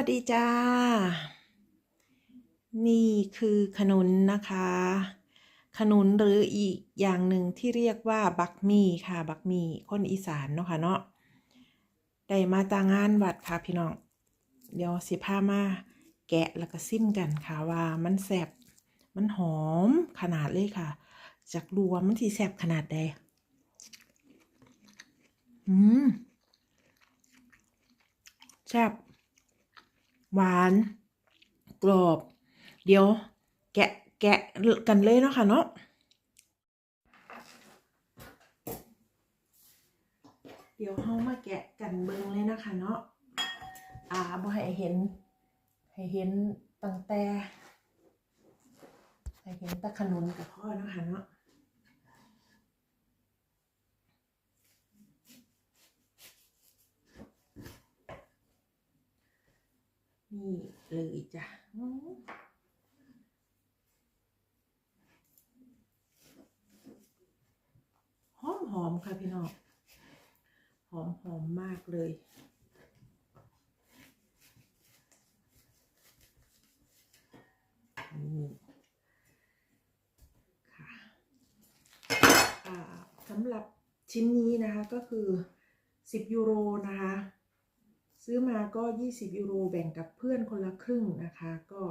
วัสดีจ้า นี่คือขนุนนะคะ ขนุนหรืออีกอย่างหนึ่งที่เรียกว่าบักมีค่ะ บักมีคนอีสานเนาะค่ะเนาะ ได้มาจากงานวัดค่ะพี่น้อง เดี๋ยวสิพามาแกะแล้วก็ซิมกันค่ะว่ามันแซ่บมันหอมขนาดเลยค่ะจากดูว่ามันที่แซ่บขนาดใด อืมแซ่บ หวาน กรอบ เดี๋ยว แกะแกะกันเลยเนาะค่ะเนาะเดี๋ยวเฮามาแกะกันเบิ่งเลยนะคะเนาะ อ่าบ่ให้เห็น ให้เห็นตั้งแต่ ให้เห็นตะขนุนกับพ่อนะคะเนาะ นี่เลยจ้ะหอมหอมค่ะพี่น้องหอมหอมมากเลย ค่ะสำหรับชิ้นนี้นะคะก็คือ 10 ยูโรนะคะ ซื้อมาก็ 20 ยูโรแบ่งกับเพื่อนคนละครึ่งนะคะ ก็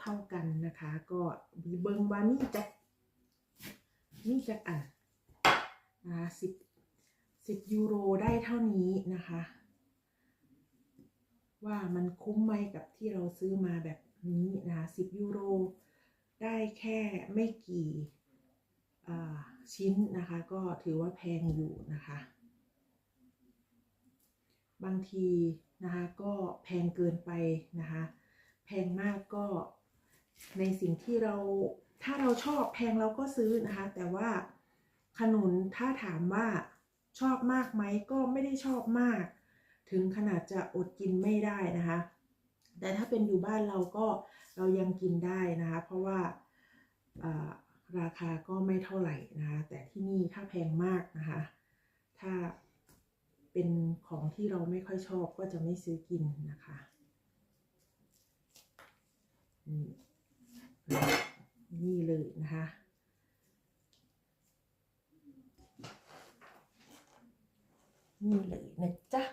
เท่าๆกันนะคะ ก็มีเบิงว่านี่จะนี่จะอะนะคะ10 10ยูโรได้เท่านี้นะคะ ว่ามันคุ้มไหมกับที่เราซื้อมาแบบนี้นะคะ10ยูโรได้แค่ไม่กี่อ่าชิ้นนะคะ ก็ถือว่าแพงอยู่นะคะ บางทีนะคะก็แพงเกินไปนะคะแพงมากก็ในสิ่งที่เราถ้าเราชอบแพงเราก็ซื้อนะคะ แต่ว่าขนุนถ้าถามว่าชอบมากไหมก็ไม่ได้ชอบมาก ถึงขนาดจะอดกินไม่ได้นะคะ แต่ถ้าเป็นอยู่บ้านเราก็เรายังกินได้นะคะ เพราะว่าราคาก็ไม่เท่าไหร่นะคะ แต่ที่นี่ถ้าแพงมากนะคะ ถ้า เป็นของที่เราไม่ค่อยชอบก็จะไม่ซื้อกินนะคะนี่นี่เลยนะคะนี่เลยนะจ๊ะ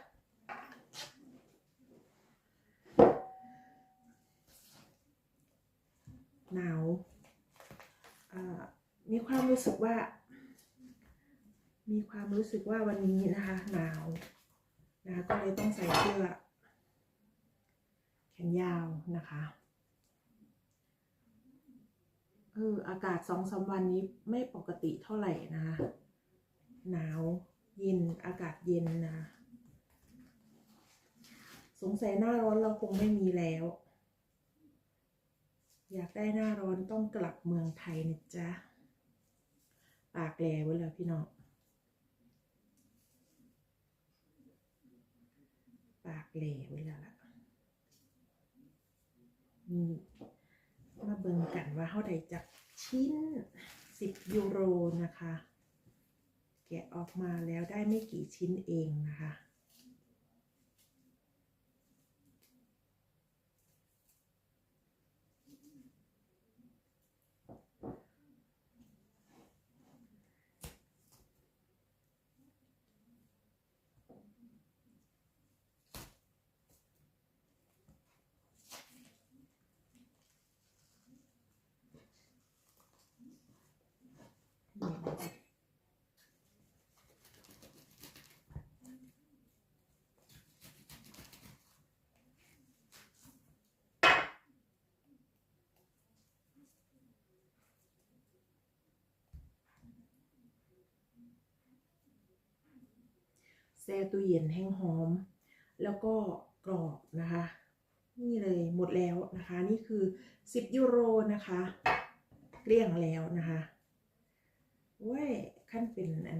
หนาวอ่ามีความรู้สึกว่า มีความรู้สึกว่าวันนี้นะคะ หนาวนะคะก็เลยต้องใส่เสื้อแขนยาวนะคะเอออากาศสองสามวันนี้ไม่ปกติเท่าไหร่นะคะหนาวเย็นอากาศเย็นนะ สงสัยหน้าร้อนเราคงไม่มีแล้ว อยากได้หน้าร้อนต้องกลับเมืองไทยนะจ๊ะ ปากแหลไว้แล้วพี่น้อง ปากแหลวแล้วล่ะนี่มาเบิ่งกันว่าเท่าใดจากชิ้น 10 ยูโรนะคะ แกะออกมาแล้วได้ไม่กี่ชิ้นเองนะคะ แช่ตู้เย็นแห้งหอม แล้วก็กรอบนะคะ นี่เลยหมดแล้วนะคะ นี่คือ 10 ยูโรนะคะเกลี้ยงแล้วนะคะว้ยขั้นเป็นอัน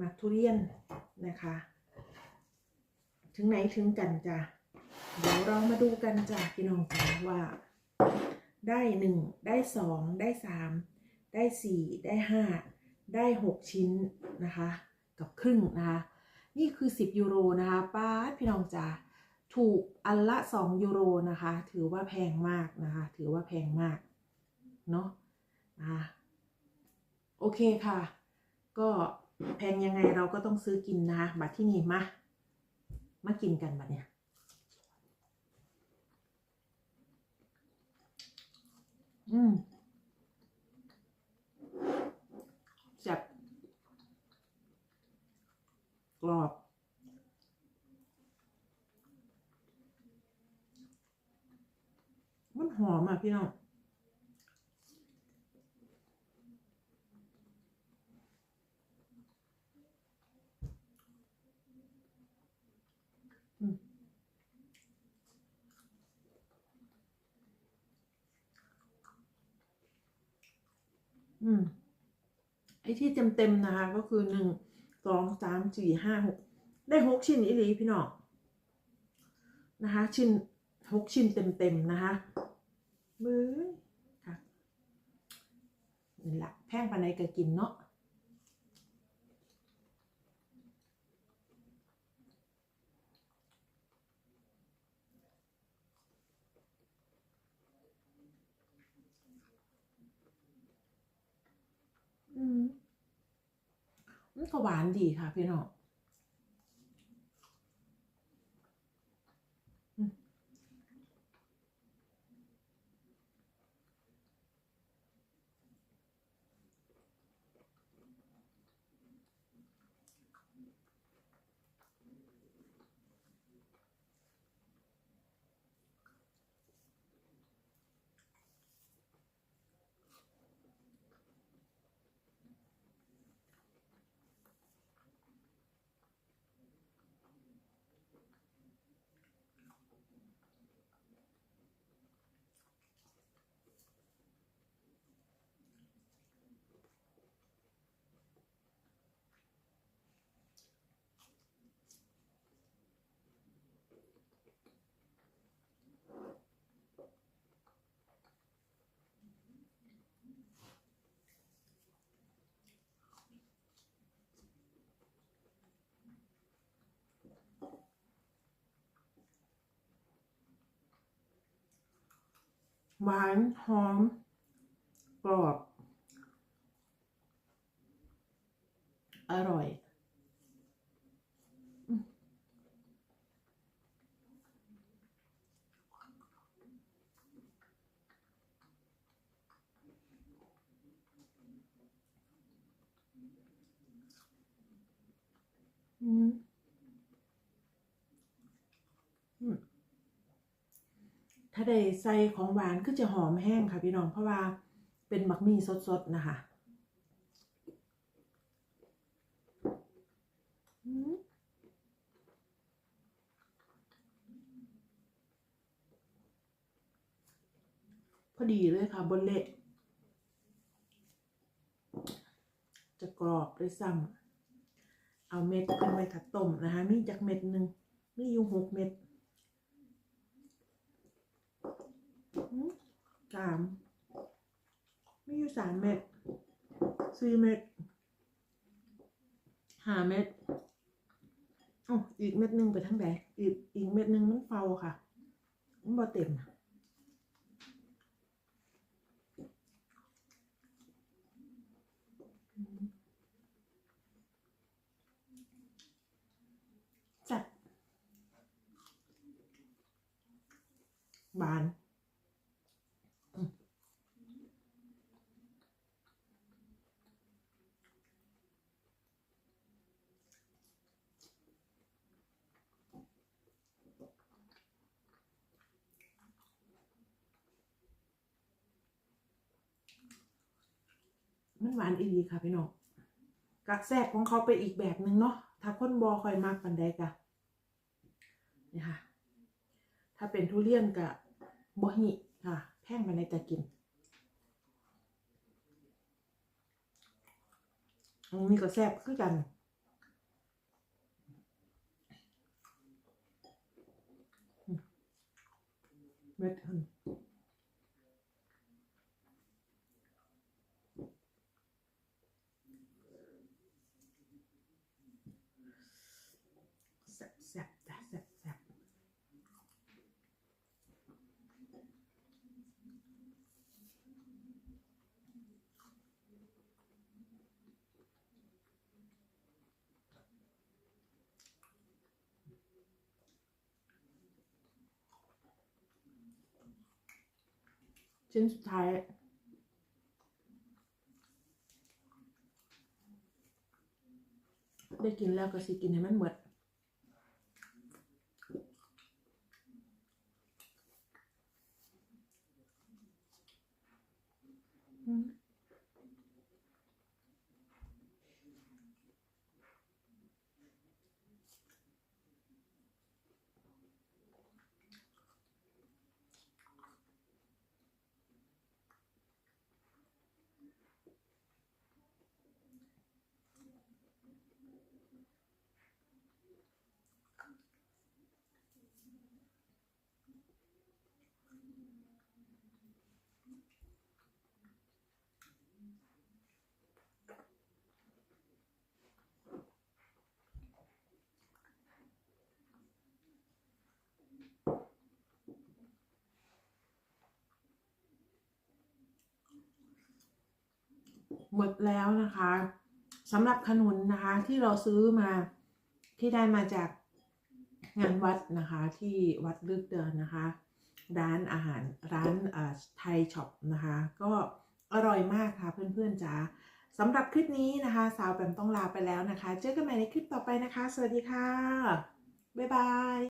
มักทุเรียนนะคะ ถึงไหนถึงกันจ้ะเดี๋ยวเรามาดูกันจ้ะพี่น้องจ้ะว่า ได้หนึ่งได้สองได้สามได้สี่ได้ห้าได้หกชิ้นนะคะ กับครึ่งนะคะ นี่คือ 10 ยูโรนะคะป้าพี่น้องจ๋าถูกอันละสองยูโรนะคะ ถือว่าแพงมากนะคะ ถือว่าแพงมาก เนาะนะคะโอเคค่ะ ก็แพงยังไงเราก็ต้องซื้อกินนะคะบัตรที่นี่มา มากินกันบัตรเนี่ยอืมแซ่บ กรอบ มันหอมอะพี่น้องอืมอืมไอ้ที่เต็มๆนะคะก็คือหนึ่ง สองสามสี่ห้าหกได้หกชิ้นอีหลีพี่น้องนะคะ ชิ้นหกชิ้นเต็มเต็มๆนะคะมือค่ะนี่แหละแพงปานในก็กินเนาะ อืม มันก็หวานดีค่ะพี่น้อง หวานหอมกรอบ อร่อย อืมอืมอืม ถ้าได้ใส่ของหวานก็จะหอมแห้งค่ะพี่น้องเพราะว่าเป็นบักมี่สดๆนะคะพอดีเลยค่ะบนเละจะกรอบด้วยซ้ำเอาเม็ดขึ้นไปถัดต้มนะคะ มีจากเม็ดหนึ่งมีอยู่หกเม็ด อืม สามมีอยู่สามเม็ดสี่เม็ดห้าเม็ดอ๋ออีกเม็ดหนึ่งไปทั้งใดอีกอีกเม็ดหนึ่งมันเฝ้าค่ะ มันบ่เต็มจัดบาน หวานอีหลีค่ะพี่น้องกักแทกของเขาไปอีกแบบหนึ่งเนาะถ้าคนบอคอยมากปันใดกะนี่ค่ะ ถ้าเป็นทุเรียนกะบอหิค่ะ แพงปันใดกะกินอันนี้ก็แซ่บคือกันเม็ดหันแซ่บแซ่บจ้ะแซ่บแซ่บ ชิ้นสุดท้ายได้กินแล้วก็สิกินให้มันหมด หมดแล้วนะคะสำหรับขนุนนะคะที่เราซื้อมาที่ได้มาจากงานวัดนะคะที่วัดลึกเดินนะคะ ร้านอาหารร้านไทยช็อปนะคะ ก็อร่อยมากค่ะเพื่อนๆจ๋าสำหรับคลิปนี้นะคะ สาวแปมต้องลาไปแล้วนะคะ เจอกันใหม่ในคลิปต่อไปนะคะ สวัสดีค่ะ บ๊ายบาย